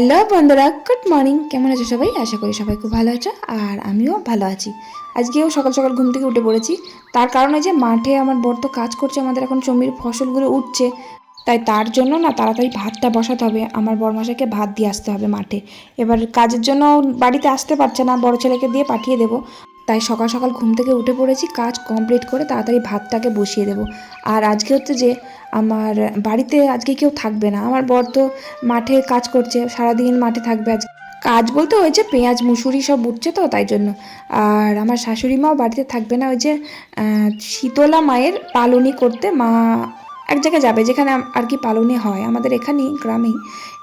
Hello বন্ধুরা, good morning. কেমন আছো সবাই? আশা করি সবাই খুব ভালো আছো আর আমিও ভালো আছি। আজকেও সকাল সকাল ঘুম থেকে উঠে পড়েছি। তার কারণে যে মাঠে আমার বড় তো কাজ করছে, আমাদের এখন জমির ফসলগুলো উঠছে। তাই তার জন্য না তাড়াতাড়ি ভাতটা বসাতে হবে। আমার বরমশাইকে ভাত দিয়ে আসতে হবে মাঠে। এবার কাজের জন্য বাড়িতে আসতে পারছে না, বড় ছেলেকে দিয়ে পাঠিয়ে দেবো। তাই সকাল সকাল ঘুম থেকে উঠে পড়েছি, কাজ কমপ্লিট করে তাড়াতাড়ি ভাতটাকে বসিয়ে দেবো। আর আজকে হচ্ছে যে আমার বাড়িতে আজকে কেউ থাকবে না, আমার বর তো মাঠে কাজ করছে, সারাদিন মাঠে থাকবে আজ কাজ বলতে ওই যে পেঁয়াজ, মুসুরি সব উঠছে তো তাই জন্য। আর আমার শাশুড়ি মাও বাড়িতে থাকবে না, ওই যে শীতলা মায়ের পালনি করতে মা এক জায়গায় যাবে যেখানে আর কি পালনি হয়। আমাদের এখানেই, গ্রামেই,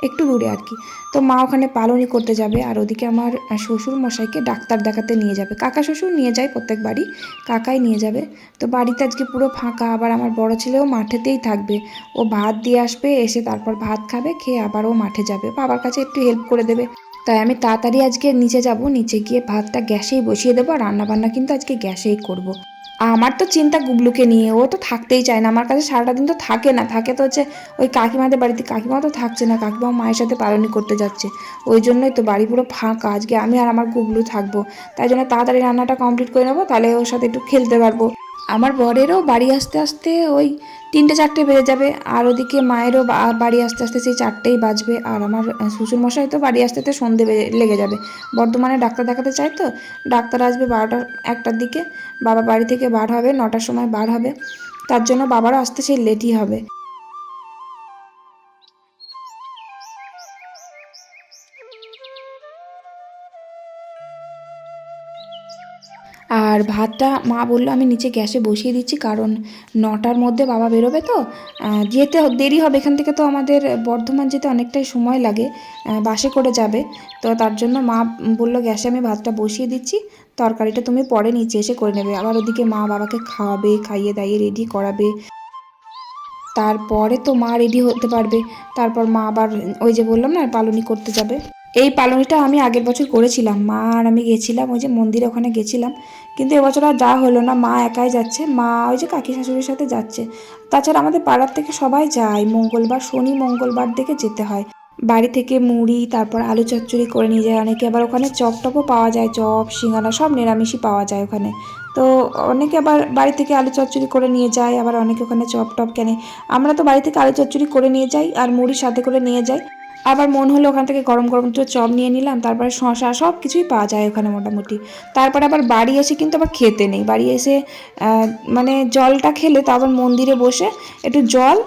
একটু দূরে আর কি। তো মা ওখানে পালনই করতে যাবে আর ওদিকে আমার শ্বশুর মশাইকে ডাক্তার দেখাতে নিয়ে যাবে। কাকা শ্বশুর নিয়ে যায় প্রত্যেক বাড়ি, কাকাই নিয়ে যাবে। তো বাড়িতে আজকে পুরো ফাঁকা, আবার আমার বড় ছেলেও মাঠেতেই থাকবে। ও ভাত দিয়ে আসবে, এসে তারপর ভাত খাবে, খেয়ে আবার ও মাঠে যাবে। বাবার কাছে একটু হেল্প করে দেবে। তাই আমি তাড়াতাড়ি আজকে নিচে যাব। নিচে গিয়ে ভাতটা গ্যাসেই বসিয়ে দেবো। রান্নাবান্না কিন্তু আজকে গ্যাসেই করব। আমার তো চিন্তা গুবলুকে নিয়ে, ও তো থাকতেই চায় না। আমার কাছে সারাটা দিন তো থাকে না। থাকে তো হচ্ছে ওই কাকিমাদের বাড়িতে। কাকিমা তো থাকছে না কাকিমা মায়ের সাথে পালনই করতে যাচ্ছে। ওই জন্যই তো বাড়ি পুরো ফাঁকা। আজকে আমি আর আমার গুবলু থাকব। তাই জন্য তাড়াতাড়ি রান্নাটা কমপ্লিট করে নেব, তাহলে ওর সাথে একটু খেলতে পারব। আমার বরেরও বাড়ি আসতে আসতে ওই তিনটে, চারটে বেজে যাবে। আর ওদিকে মায়েরও বাড়ি আসতে আসতে সেই চারটেই বাজবে। আর আমার শ্বশুরমশাই তো বাড়ি আসতে সন্ধে লেগে যাবে। বর্ধমানে ডাক্তার দেখাতে চাই তো? ডাক্তার আসবে বারোটা একটার দিকে। বাবা বাড়ি থেকে বার হবে, নটার সময় বার হবে। তার জন্য বাবারও আসতে সেই লেটই হবে। আর ভাতটা মা বলল, আমি নিচে গ্যাসে বসিয়ে দিচ্ছি, কারণ নটার মধ্যে বাবা বেরোবে তো। যেতে দেরি হবে, এখান থেকে তো আমাদের বর্ধমান যেতে অনেকটাই সময় লাগে বাসে করে যাবে। তো তার জন্য মা বলল, গ্যাসে আমি ভাতটা বসিয়ে দিচ্ছি, তরকারিটা তুমি পরে নিচে এসে করে নেবে। আবার ওদিকে মা বাবাকে খাওয়াবে, খাইয়ে দাইয়ে রেডি করাবে। তারপরে তো মা রেডি হতে পারবে। তারপর মা আবার ওই যে বললাম না, পালনি করতে যাবে। এই পালনিটা আমি আগের বছর করেছিলাম। মা আর আমি গেছিলাম, ওই যে মন্দিরে ওখানে গেছিলাম। কিন্তু এবছর আর যা হলো না, মা একাই যাচ্ছে। মা ওই যে কাকি শাশুড়ির সাথে যাচ্ছে। তাছাড়া আমাদের পাড়ার থেকে সবাই যায়। মঙ্গলবার, শনি মঙ্গলবার দেখে যেতে হয়। বাড়ি থেকে মুড়ি, তারপর আলু চচ্চড়ি করে নিয়ে যায় অনেকে। আবার ওখানে চপ টপও পাওয়া যায়, চপ, সিঙ্গারা সব নিরামিষই পাওয়া যায় ওখানে। তো অনেকে আবার বাড়ি থেকে আলু চচ্চড়ি করে নিয়ে যায়, আবার অনেকে ওখানে চপ টপ কেনে। আমরা তো বাড়ি থেকে আলু চচ্চড়ি করে নিয়ে যাই আর মুড়ি সাথে করে নিয়ে যাই। আবার মন হলো ওখান থেকে গরম গরম দুটো চপ নিয়ে নিলাম, তারপরে শশা সব কিছুই পাওয়া যায় ওখানে মোটামুটি। তারপরে আবার বাড়ি এসে কিন্তু আবার খেতে নেই। বাড়ি এসে মানে জলটা খেলে তো আবার মন্দিরে বসে একটু জল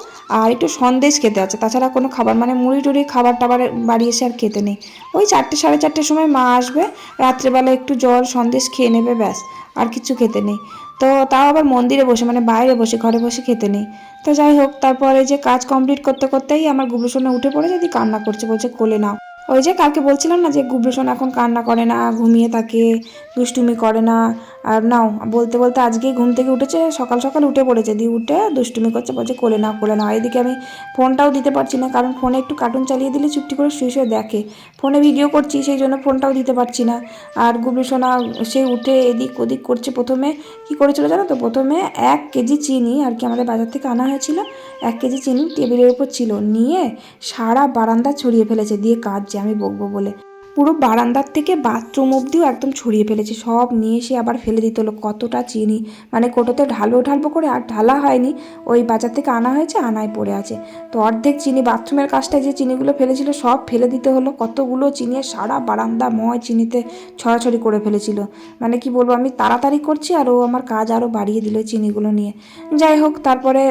আর একটু সন্দেশ খেতে আছে তাছাড়া কোনো খাবার মানে মুড়ি টুড়ি খাবার টাবার বাড়ি এসে আর খেতে নেই। ওই চারটে, সাড়ে চারটের সময় মা আসবে, রাত্রেবেলা একটু জল সন্দেশ খেয়ে নেবে ব্যাস, আর কিছু খেতে নেই। তো তাও আবার মন্দিরে বসে মানে বাইরে বসে, ঘরে বসে খেতে নেই। তো যাই হোক, তারপরে যে কাজ কমপ্লিট করতে করতেই আমার গুবলুসোনা উঠে পড়ে, যদি কান্না করছে, বলছে কোলে নাও। ওই যে কালকে বলছিলাম না যে গুবলুসোনা এখন কান্না করে না, ঘুমিয়ে থাকে, দুষ্টুমি করে না আর নাও, বলতে বলতে আজকেই ঘুম থেকে উঠেছে, সকাল সকাল উঠে পড়েছে। দিয়ে উঠে দুষ্টুমি করছে, বলছে কোলে নাও কোলে নাও। এদিকে আমি ফোনটাও দিতে পারছি না, কারণ ফোনে একটু কার্টুন চালিয়ে দিলে চুপটি করে শুয়ে শুয়ে দেখে। ফোনে ভিডিও করছি, সেই জন্য ফোনটাও দিতে পারছি না। আর গুবলুসোনা সে উঠে এদিক ওদিক করছে প্রথমে। কি করেছিল জানো তো? প্রথমে এক কেজি চিনি আর কি আমাদের বাজার থেকে আনা হয়েছিল, এক কেজি চিনি টেবিলের উপর ছিল। নিয়ে সারা বারান্দা ছড়িয়ে ফেলেছে, দিয়ে কাঁদছে, আমি বকবো বলে। পুরো বারান্দার থেকে বাথরুম অবধিও একদম ছড়িয়ে ফেলেছে। সব নিয়ে এসে আবার ফেলে দিতে হলো। কতটা চিনি? মানে কোটোতে ঢালবো ঢালবো করে আর ঢালা হয়নি। ওই বাজার থেকে আনা হয়েছে, আনায় পড়ে আছে। তো অর্ধেক চিনি বাথরুমের কাজটায় যে চিনিগুলো ফেলেছিল, সব ফেলে দিতে হলো। কতগুলো চিনি সারা বারান্দা ময় চিনিতে ছড়াছড়ি করে ফেলেছিল। মানে কি বলব, আমি তাড়াতাড়ি করছি আর ও আমার কাজ আরও বাড়িয়ে দিল চিনিগুলো নিয়ে। যাই হোক, তারপরে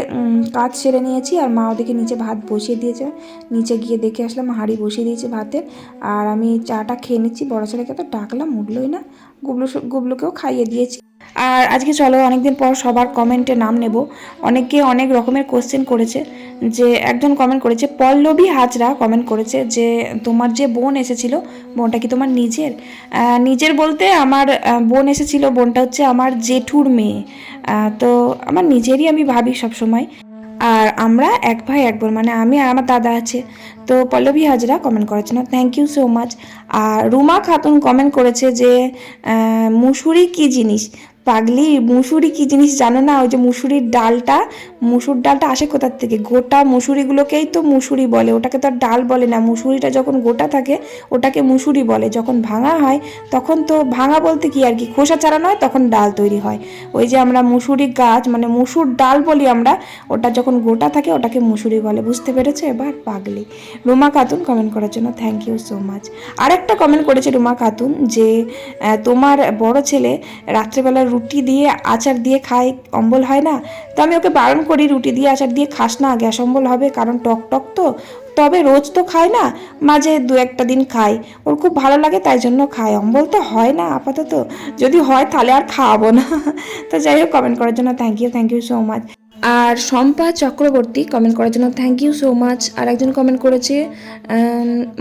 কাজ সেরে নিয়েছি আর মা ওদিকে নিচে ভাত বসিয়ে দিয়েছে। নিচে গিয়ে দেখে আসলাম হাঁড়ি বসিয়ে দিয়েছে ভাতের। আর আমি চাটা খেয়ে নিচ্ছি, বড় ছেলেকে তো ডাকলাম, উঠলোই না। গুবলু গুবলুকেও খাইয়ে দিয়েছি। আর আজকে চলো, অনেকদিন পর সবার কমেন্টে নাম নেব। অনেকে অনেক রকমের কোশ্চেন করেছে, যে একজন কমেন্ট করেছে, পল্লবী হাজরা কমেন্ট করেছে, যে তোমার যে বোন এসেছিল, বোনটা কি তোমার নিজের? নিজের বলতে আমার বোন এসেছিল, বোনটা হচ্ছে আমার জেঠুর মেয়ে। তো আমার নিজেরই আমি ভাবি সবসময়। আর আমরা এক ভাই, এক বোন মানে আমি আর আমার দাদা আছে। তো পল্লবী হাজরা কমেন্ট করার জন্য থ্যাংক ইউ সো মাচ আর রুমা খাতুন কমেন্ট করেছে যে মুসুরি কি জিনিস? পাগলি, মুসুরি কি জিনিস জানো না? ওই যে মুসুরির ডালটা, মুসুর ডালটা আসে কোথার থেকে? গোটা মুসুরিগুলোকেই তো মুসুরি বলে। ওটাকে তো আর ডাল বলে না। মুসুরিটা যখন গোটা থাকে, ওটাকে মুসুরি বলে। যখন ভাঙা হয়, তখন তো ভাঙা বলতে কি আর কি? খোসা ছাড়ানো হয়, তখন ডাল তৈরি হয়। ওই যে আমরা মুসুরি গাছ মানে মুসুর ডাল বলি আমরা, ওটা যখন গোটা থাকে, ওটাকে মুসুরি বলে। বুঝতে পেরেছ? এবার পাগলি। রুমা খাতুন কমেন্ট করার জন্য থ্যাংক ইউ সো মাচ আরেকটা কমেন্ট করেছে রুমা খাতুন যে তোমার বড় ছেলে রাত্রেবেলা রুটি দিয়ে আচার দিয়ে খায় অম্বল হয় না? তো আমি ওকে বারণ করি, রুটি দিয়ে আচার দিয়ে খাস না, গ্যাস অম্বল হবে, কারণ টক টক তো। তবে রোজ তো খায় না, মাঝে দু একটা দিন খায় ওর খুব ভালো লাগে, তাই জন্য খায় অম্বল তো হয় না, আপাতত। যদি হয়, তাহলে আর খাওয়াবো না। তো যাই হোক কমেন্ট করার জন্য thank you thank you so much R Shampa Chakraborty comment করার জন্য থ্যাংক ইউ সো মাচ আর একজন কমেন্ট করেছে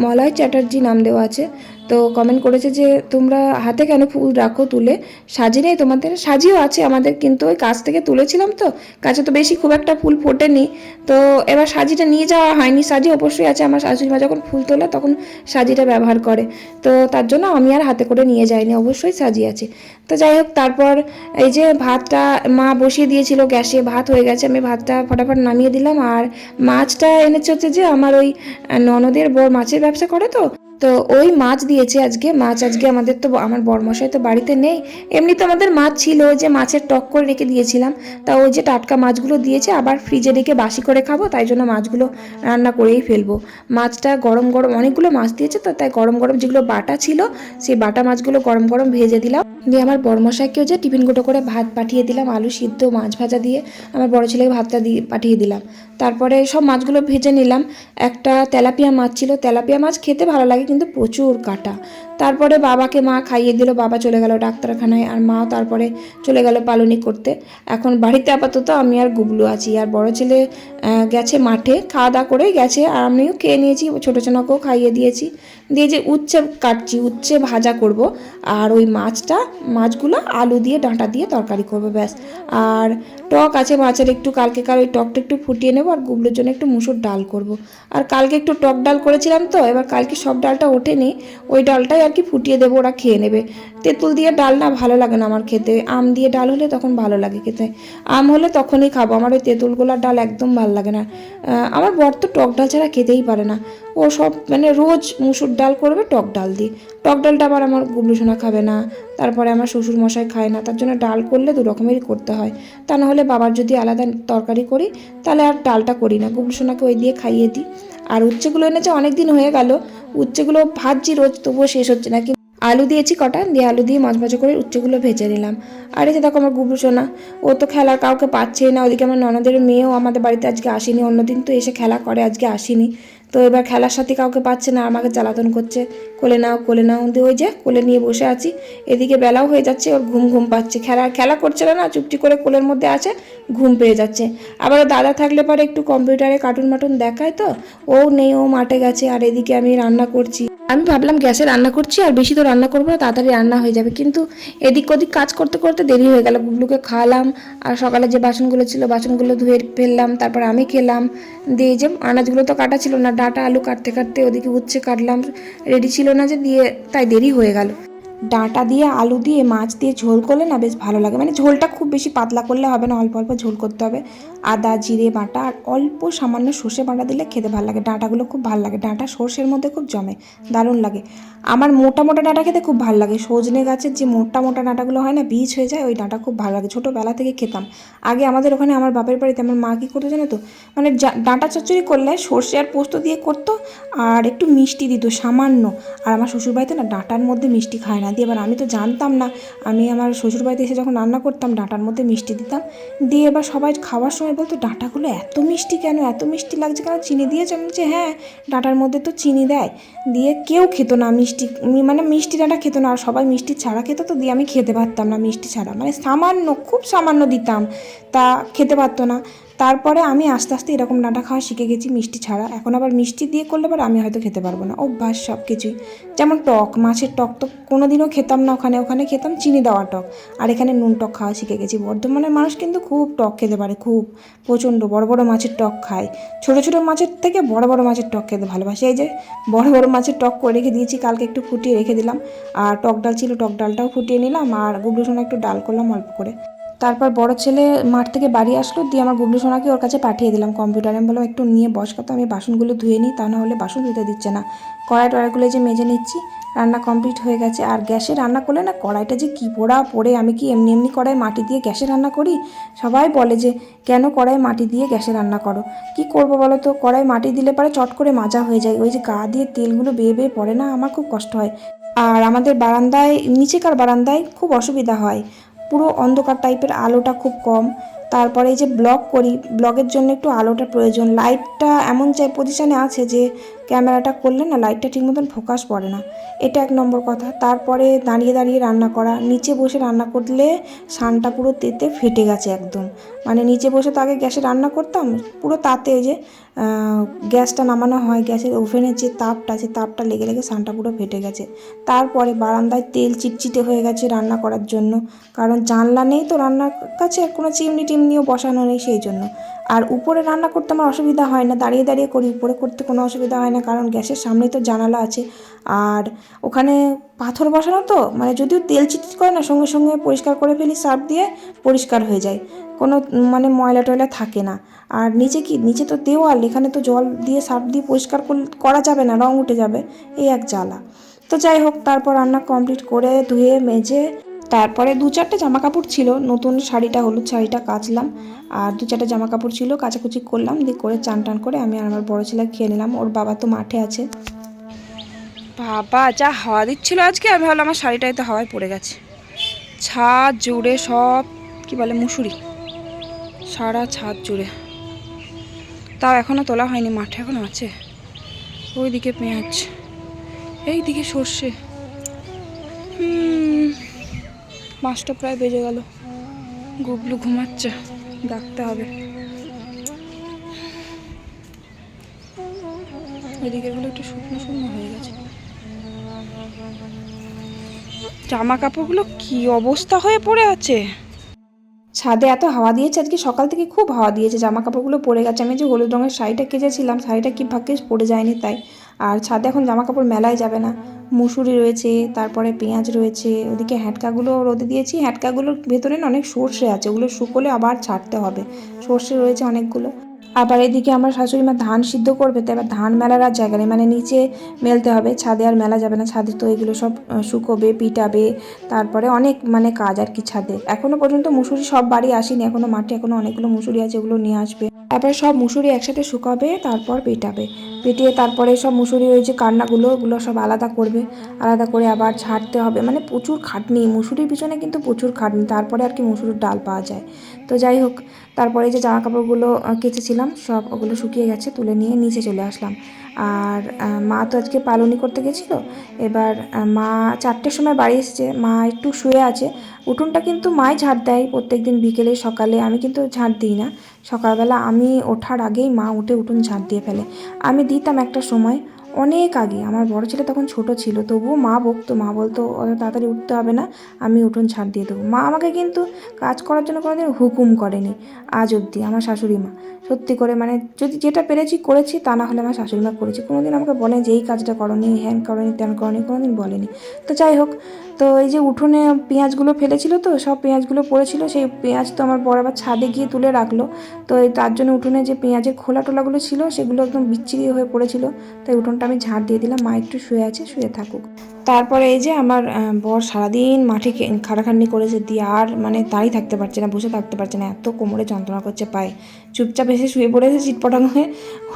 মলয় চ্যাটার্জি নাম দেওয়া আছে। তো কমেন্ট করেছে যে, তোমরা হাতে কেন ফুল রাখো তুলে? সাজি নেই তোমাদের? সাজিও আছে আমাদের, কিন্তু ওই কাছ থেকে তুলেছিলাম তো। কাছে তো বেশি খুব একটা ফুল ফোটেনি। তো এবার সাজিটা নিয়ে যাওয়া হয়নি। সাজি অবশ্যই আছে আমার শাশুড়ি মা যখন ফুল তোলে তখন সাজিটা ব্যবহার করে। তো তার জন্য আমি আর হাতে করে নিয়ে যাইনি, অবশ্যই সাজি আছে। তো যাই হোক, তারপর এই যে ভাতটা মা বসিয়ে দিয়েছিল গ্যাসে, ভাত হয়ে গেছে, আমি ভাতটা ফটাফট নামিয়ে দিলাম। আর মাছটা এনেছে হচ্ছে যে, আমার ওই ননদের বর মাছের ব্যবসা করে তো। তো ওই মাছ দিয়েছে আজকে, মাছ আজকে আমাদের তো আমার বরমশাই তো বাড়িতে নেই। এমনি তো আমাদের মাছ ছিল ওই যে মাছের টক করে রেখে দিয়েছিলাম। তা ওই যে টাটকা মাছগুলো দিয়েছে, আবার ফ্রিজে রেখে বাসি করে খাব, তাই জন্য মাছগুলো রান্না করেই ফেলব। মাছটা গরম গরম অনেকগুলো মাছ দিয়েছে তো, তাই গরম গরম যেগুলো বাটা ছিল, সেই বাটা মাছগুলো গরম গরম ভেজে দিলাম। দিয়ে আমার বড়মশাইকেও যে টিফিন গুটো করে ভাত পাঠিয়ে দিলাম, আলু সিদ্ধ, মাছ ভাজা দিয়ে আমার বড় ছেলেকে ভাতটা দিয়ে পাঠিয়ে দিলাম। তারপরে সব মাছগুলো ভেজে নিলাম। একটা তেলাপিয়া মাছ ছিল, তেলাপিয়া মাছ খেতে ভালো লাগে কিন্তু প্রচুর কাটা। তারপরে বাবাকে মা খাইয়ে দিল, বাবা চলে গেল ডাক্তারখানায় আর মা তারপরে চলে গেল পালনি করতে। এখন বাড়িতে আপাতত আমি আর গুবলু আছি আর বড় ছেলে গেছে মাঠে, খাওয়া দাওয়া করে গেছে আর আমিও খেয়ে নিয়েছি, ছোটো ছোনাকেও খাইয়ে দিয়েছি। দিয়ে যে উচ্ছে কাটছি, উচ্ছে ভাজা করব আর ওই মাছটা, মাছগুলো আলু দিয়ে, ডাঁটা দিয়ে তরকারি করব, ব্যাস। আর টক আছে মাছের, একটু কালকে কাল ওই টকটা একটু ফুটিয়ে নেব আর গুবলুর জন্য একটু মুসুর ডাল করব। আর কালকে একটু টক ডাল করেছিলাম তো, এবার কালকে সব ডালটা ওঠেনি, ওই ডালটাই আর কি ফুটিয়ে দেবো ওরা খেয়ে নেবে। তেঁতুল দিয়ে ডাল না ভালো লাগে না আমার খেতে। আম দিয়ে ডাল হলে তখন ভালো লাগে খেতে। আম হলে তখনই খাব। আমার ওই তেঁতুলগুলার ডাল একদম ভালো লাগে না। আমার বর তো টক ডাল ছাড়া খেতেই পারে না। ও সব মানে রোজ মুসুর ডাল করবে টক ডাল দিয়ে টক ডালটা আবার আমার গুবলু সোনা খাবে না। তারপরে আমার শ্বশুর মশাই খায় না। তার জন্য ডাল করলে দু রকমেরই করতে হয়। তা নাহলে বাবার যদি আলাদা তরকারি করি তাহলে আর ডালটা করি না। গুবলু সোনাকে ওই দিয়ে খাইয়ে দিই। আর উচ্ছেগুলো এনেছে অনেক দিন হয়ে গেল। উচ্ছেগুলো ভাজছি রোজ, তবুও শেষ হচ্ছে না। কিন্তু আলু দিয়েছি কটা? দিয়ে আলু দিয়ে মাছ মাঝে করে উচ্ছেগুলো ভেজে নিলাম। আর এসে দেখো আমার গুবলু সোনা, ও তো খেলা কাউকে পাচ্ছেই না। ওদিকে আমার ননদের মেয়েও আমাদের বাড়িতে আজকে আসেনি, অন্যদিন তো এসে খেলা করে, আজকে আসেনি। তো এবার খেলার সাথে কাউকে পাচ্ছে না, আমাকে জ্বালাতন করছে। কোলে নাও কোলে নাও দিয়ে ওই যে, কোলে নিয়ে বসে আছি। এদিকে বেলাও হয়ে যাচ্ছে, ওর ঘুম ঘুম পাচ্ছে। খেলা খেলা করছে না না চুপটি করে কোলের মধ্যে আছে, ঘুম পেয়ে যাচ্ছে। আবার দাদা থাকলে পরে একটু কম্পিউটারে কার্টুন মাটুন দেখায় তো, ও নেই, ও মাঠে গেছে, আর এদিকে আমি রান্না করছি। আমি ভাবলাম গ্যাসে রান্না করছি আর বেশি তো রান্না করব না, তাড়াতাড়ি রান্না হয়ে যাবে। কিন্তু এদিক ওদিক কাজ করতে করতে দেরি হয়ে গেল। গুবলুকে খাওয়ালাম আর সকালে যে বাসনগুলো ছিল, বাসনগুলো ধুয়ে ফেললাম, তারপর আমি খেলাম। দিয়ে যে আনাজগুলো তো কাটা ছিল না, ডাটা, আলু কাটতে কাটতে ওদিকে উচ্ছে কাটলাম। রেডি ছিল না যে, দিয়ে তাই দেরি হয়ে গেল। ডাঁটা দিয়ে, আলু দিয়ে, মাছ দিয়ে ঝোল করলে না বেশ ভালো লাগে। মানে ঝোলটা খুব বেশি পাতলা করলে হবে না, অল্প অল্প ঝোল করতে হবে। আদা, জিরে বাটা আর অল্প সামান্য সর্ষে বাটা দিলে খেতে ভালো লাগে। ডাঁটাগুলো খুব ভালো লাগে। ডাঁটা সর্ষের মধ্যে খুব জমে, দারুণ লাগে। আমার মোটা মোটা ডাঁটা খেতে খুব ভালো লাগে। সজনে গাছের যে মোটা মোটা ডাঁটাগুলো হয় না, বীজ হয়ে যায়, ওই ডাঁটা খুব ভালো লাগে। ছোটোবেলা থেকে খেতাম। আগে আমাদের ওখানে, আমার বাপের বাড়িতে আমার মা কী করতো জানো তো? মানে ডাঁটা চচ্চড়ি করলে সর্ষে আর পোস্ত দিয়ে করতো আর একটু মিষ্টি দিত, সামান্য। আর আমার শ্বশুরবাড়িতে না, ডাঁটার মধ্যে মিষ্টি খায় না। না দিয়ে, এবার আমি তো জানতাম না। আমি আমার শ্বশুরবাড়িতে এসে যখন রান্না করতাম, ডাঁটার মধ্যে মিষ্টি দিতাম। দিয়ে এবার সবাই খাওয়ার সময় বলতো, ডাঁটাগুলো এত মিষ্টি কেন? এত মিষ্টি লাগছে কেন? চিনি দিয়েছে? আমি বলছি হ্যাঁ ডাঁটার মধ্যে তো চিনি দেয়। দিয়ে কেউ খেত না মিষ্টি মানে মিষ্টি ডাঁটা খেত না। আর সবাই মিষ্টি ছাড়া খেত তো, দিয়ে আমি খেতে পারতাম না মিষ্টি ছাড়া। মানে সামান্য, খুব সামান্য দিতাম। তা খেতে পারতো না। তারপরে আমি আস্তে আস্তে এরকম ডাঁটা খাওয়া শিখে গেছি মিষ্টি ছাড়া। এখন আবার মিষ্টি দিয়ে করলে পরে আমি হয়তো খেতে পারব না। অভ্যাস সব কিছুই যেমন টক, মাছের টক তো কোনো দিনও খেতাম না ওখানে। ওখানে খেতাম চিনি দেওয়া টক। আর এখানে নুন টক খাওয়া শিখে গেছি। বর্ধমানের মানুষ কিন্তু খুব টক খেতে পারে, খুব। প্রচণ্ড বড় বড় মাছের টক খায়। ছোটো ছোটো মাছের থেকে বড় বড় মাছের টক খেতে ভালোবাসে। এই যে বড় বড় মাছের টক করে রেখে দিয়েছি, কালকে একটু ফুটিয়ে রেখে দিলাম। আর টক ডাল ছিল, টক ডালটাও ফুটিয়ে নিলাম। আর গুবলু সোনা একটু ডাল করলাম অল্প করে। তারপর বড় ছেলে মাঠ থেকে বাড়ি আসলো, দিয়ে আমার গুবলু সোনাকে ওর কাছে পাঠিয়ে দিলাম কম্পিউটারে আমি বললাম, একটু নিয়ে বস কত আমি বাসনগুলো ধুয়ে নিই, তা না হলে বাসন ধুতে দিচ্ছে না। কড়াই টড়াইগুলো যে মেজে নিচ্ছি, রান্না কমপ্লিট হয়ে গেছে। আর গ্যাসে রান্না করলে না, কড়াইটা যে কী পোড়া পড়ে, আমি কি এমনি এমনি কড়াই মাটি দিয়ে গ্যাসে রান্না করি? সবাই বলে যে, কেন কড়াই মাটি দিয়ে গ্যাসে রান্না করো? কি করব বলো তো? কড়াই মাটি দিলে পরে চট করে মাজা হয়ে যায়। ওই যে গা দিয়ে তেলগুলো বেয়ে বেয়ে পড়ে না, আমার খুব কষ্ট হয়। আর আমাদের বারান্দায়, নিচেকার বারান্দায় খুব অসুবিধা হয়। পুরো অন্ধকার টাইপের আলোটা খুব কম। তারপরে এই যে ব্লগ করি ব্লগের জন্য একটু আলোটা প্রয়োজন। লাইটটা এমন যে পজিশানে আছে যে ক্যামেরাটা করলে না লাইটটা ঠিক মতন ফোকাস পড়ে না। এটা এক নম্বর কথা। তারপরে দাঁড়িয়ে দাঁড়িয়ে রান্না করা। নিচে বসে রান্না করলে সানটা পুরো তেতে ফেটে গেছে একদম। মানে নিচে বসে তো আগে গ্যাসে রান্না করতাম, পুরো তাতে যে গ্যাসটা নামানো হয়, গ্যাসের ওভেনের যে তাপটা আছে তাপটা লেগে লেগে সানটা পুরো ফেটে গেছে। তারপরে বারান্দায় তেল চিটচিটে হয়ে গেছে রান্না করার জন্য। কারণ জানলা নেই তো রান্নার কাছে, কোনো চিমনি টিমনিও বসানো নেই সেই জন্য। আর উপরে রান্না করতে আমার অসুবিধা হয় না, দাঁড়িয়ে দাঁড়িয়ে করি, উপরে করতে কোনো অসুবিধা হয় না, কারণ গ্যাসের সামনেই তো জানালা আছে। আর ওখানে পাথর বসানো তো মানে যদিও তেল চিটচিট করে না, সঙ্গে সঙ্গে পরিষ্কার করে ফেলি, সার্ফ দিয়ে পরিষ্কার হয়ে যায়। কোনো মানে ময়লা টয়লা থাকে না। আর নিচে কি, নিচে তো দেওয়াল, এখানে তো জল দিয়ে সার্ফ দিয়ে পরিষ্কার করা যাবে না, রং উঠে যাবে, এই এক জ্বালা। তো যাই হোক, তারপর রান্না কমপ্লিট করে ধুয়ে, মেজে, তারপরে দু চারটে জামা কাপড় ছিল, নতুন শাড়িটা, হলুদ শাড়িটা কাচলাম। আর দু চারটে জামা কাপড় ছিল, কাচাকুচি করলাম, দিয়ে করে চান টান করে আমি আর আমার বড় ছেলে খেয়ে নিলাম, ওর বাবা তো মাঠে আছে। বাবা, যা হাওয়া দিচ্ছিল আজকে, আমি ভাবলাম আমার শাড়িটাই তো হাওয়ায় পড়ে গেছে। ছাদ জুড়ে সব, কি বলে, মুসুরি। সারা ছাদ জুড়ে। তাও এখনও তোলা হয়নি, মাঠে এখনও আছে। ওইদিকে পেঁয়াজ, এইদিকে সর্ষে। হুম পাঁচটা প্রায় বেজে গেল। গুবলু ঘুমাচ্ছে, ডাকতে হবে। ওইদিকে গুলো একটু শুকনো শুকনো হয়ে গেছে। জামা কাপড়গুলো কি অবস্থা হয়ে পড়ে আছে? ছাদে এত হাওয়া দিয়েছে, আজকে সকাল থেকে খুব হাওয়া দিয়েছে জামা কাপড়গুলো পরে গেছে। আমি যে হলুদ রঙের শাড়িটা কেচেছিলাম, শাড়িটা কি ভাগ্যে পরে যায়নি তাই। আর ছাদে এখন জামা কাপড় মেলায় যাবে না। মুসুরি রয়েছে, তারপরে পেঁয়াজ রয়েছে, ওদিকে হ্যাটকাগুলো রোদে দিয়েছি। হ্যাটকাগুলোর ভেতরে অনেক সর্ষে আছে, ওগুলো শুকোলে আবার ছাড়তে হবে। সর্ষে রয়েছে অনেকগুলো। আবার এদিকে আমার শাশুড়ি মা ধান সিদ্ধ করবে, তো এবার ধান মেলার আর জায়গা নেই। মানে নিচে মেলতে হবে, ছাদে আর মেলা যাবে না। ছাদে তো এগুলো সব শুকোবে, পিটাবে, তারপরে অনেক মানে কাজ আর কি ছাদে। এখনও পর্যন্ত মুসুরি সব বাড়ি আসেনি এখনও মাঠে এখনও অনেকগুলো মুসুরি আছে ওগুলো নিয়ে আসবে। তারপরে সব মুসুরি একসাথে শুকাবে, তারপর পেটাবে। পেটিয়ে তারপরে সব মুসুরি ওই যে কান্নাগুলো, ওগুলো সব আলাদা করবে। আলাদা করে আবার ছাড়তে হবে। মানে প্রচুর খাটনি, মুসুরির পিছনে কিন্তু প্রচুর খাটনি, তারপরে আর কি মুসুরির ডাল পাওয়া যায়। তো যাই হোক, তারপরে যে জামা কাপড়গুলো কেচেছিলাম, সব ওগুলো শুকিয়ে গেছে, তুলে নিয়ে নিচে চলে আসলাম। আর মা তো আজকে পালনি করতে গেছিল। এবার মা চারটের সময় বাড়ি এসেছে। মা একটু শুয়ে আছে। উঠোনটা কিন্তু মাই ঝাড় দেয় প্রত্যেক দিন বিকেলে, সকালে। আমি কিন্তু ঝাড় দিই না। সকালবেলা আমি ওঠার আগেই মা উঠে উঠুন ঝাড় দিয়ে ফেলে। আমি দিতাম একটা সময়। অনেক আগে। আমার বড় ছেলে তখন ছোট ছিল, তবুও মা বকতো, মা বলতো, অত তাড়াতাড়ি উঠতে হবে না, আমি উঠোন ছাড় দিয়ে দেবো। মা আমাকে কিন্তু কাজ করার জন্য কোনোদিন হুকুম করেনি, আজ অবধি, আমার শাশুড়ি মা। সত্যি করে মানে যদি যেটা পেরেছি করেছি, তা না হলে আমার শাশুড়ি মা করেছি। কোনোদিন আমাকে বলে যে, এই কাজটা করনি, হ্যান করনি, ত্যান করনি, কোনোদিন বলেনি। তো যাই হোক তো এই যে উঠোনে পেঁয়াজগুলো ফেলেছিল তো, সব পেঁয়াজগুলো পড়েছিল, সেই পেঁয়াজ তো আমার বড় আবার ছাদে গিয়ে তুলে রাখল। তো এই তার জন্য উঠোনে যে পেঁয়াজের খোলা টোলাগুলো ছিল, সেগুলো একদম বিচ্ছিরি হয়ে পড়েছিল। তাই উঠোনটা আমি ঝাড় দিয়ে দিলাম, মা একটু শুয়ে আছে, শুয়ে থাকুক। তারপরে এই যে আমার বর সারাদিন মাঠে খাটাখাটনি করেছে, দিয়ে আর মানে দাঁড়িয়ে থাকতে পারছে না, বসে থাকতে পারছে না, এত কোমরে যন্ত্রণা করছে পায়ে। চুপচাপ এসে শুয়ে পড়েছে চিটপটাং হয়ে।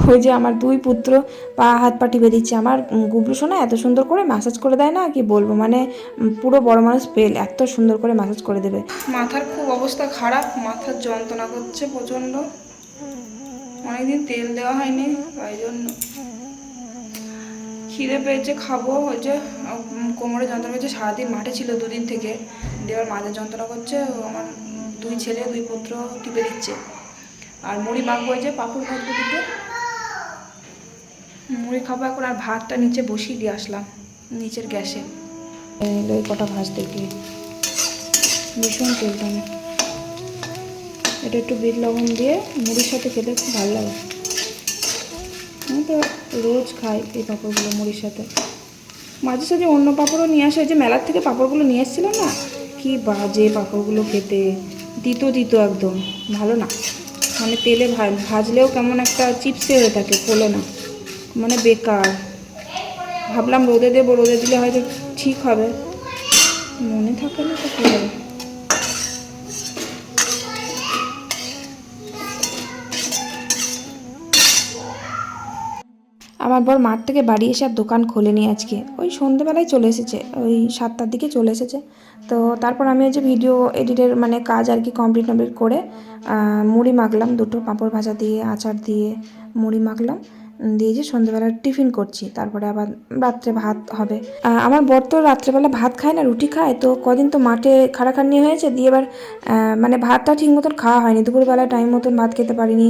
ওই যে আমার দুই পুত্র পা, হাত পা টিপে দিচ্ছে। আমার গুবলু সোনা এত সুন্দর করে ম্যাসাজ করে দেয় না, কি বলব? মানে পুরো বড় মানুষ পেল, এত সুন্দর করে ম্যাসাজ করে দেবে। মাথার খুব অবস্থা খারাপ, মাথার যন্ত্রণা করছে প্রচণ্ড। অনেকদিন তেল দেওয়া হয়নি তাই জন্য। খিদে পেয়েছে, খাব, ওই যে কোমরে যন্ত্রণা করছে, সারাদিন মাঠে ছিল দুদিন থেকে। দেওয়ার মাথার যন্ত্রণা করছে আমার দুই ছেলে, দুই পুত্র টিপে দিচ্ছে। আর মুড়ি মাখবো হয়েছে পাঁপড় ভাজবো দুটো মুড়ি খাব এখন আর ভাতটা নিচে বসিয়ে দিয়ে আসলাম, নিচের গ্যাসে। এই কটা ভাজতে গিয়ে ভীষণ তেল এটা একটু বিট লবণ দিয়ে মুড়ির সাথে খেতে খুব ভালো লাগে। আমি তো রোজ খাই এই পাঁপড়গুলো মুড়ির সাথে। মাঝে সাঝে অন্য পাঁপড়ও নিয়ে আসে। যে মেলার থেকে পাঁপড়গুলো নিয়ে এসেছিল না? কি বাজে পাঁপড়গুলো খেতে। দিত দিত একদম। ভালো না। মানে তেলে ভাজলেও কেমন একটা চিপসে হয়ে থাকে, ফোলে না। মানে বেকার। ভাবলাম রোদে দেবো, রোদে দিলে হয়তো ঠিক হবে। মনে থাকে না তো হবে আমার বর মাঠ থেকে বাড়ি এসে আর দোকান খোলেনি আজকে। ওই সন্ধেবেলায় চলে এসেছে, ওই সাতটার দিকে চলে এসেছে। তো তারপর আমি ওই যে ভিডিও এডিটের মানে কাজ আর কি কমপ্লিট কমপ্লিট করে মুড়ি মাখলাম দুটো, পাঁপড় ভাজা দিয়ে, আচার দিয়ে মুড়ি মাখলাম। দিয়ে যে সন্ধেবেলা টিফিন করছি, তারপরে আবার রাত্রে ভাত হবে। আমার বর তো রাত্রেবেলা ভাত খায় না, রুটি খায়, তো কদিন তো মাঠে খাড়াখাড়নি হয়েছে, দিয়ে এবার মানে ভাতটা ঠিক মতন খাওয়া হয়নি। দুপুরবেলা টাইম মতন ভাত খেতে পারিনি,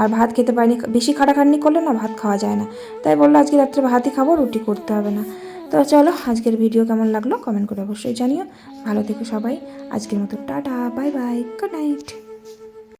আর ভাত খেতে পারিনি, বেশি খাটাখাটনি করলে না ভাত খাওয়া যায় না। তাই বলল, আজকে রাত্রে ভাতই খাব, রুটি করতে হবে না। তো চলো, আজকের ভিডিও কেমন লাগল কমেন্ট করে অবশ্যই জানিও। ভালো থেকো সবাই, আজকের মতো tata bye bye good night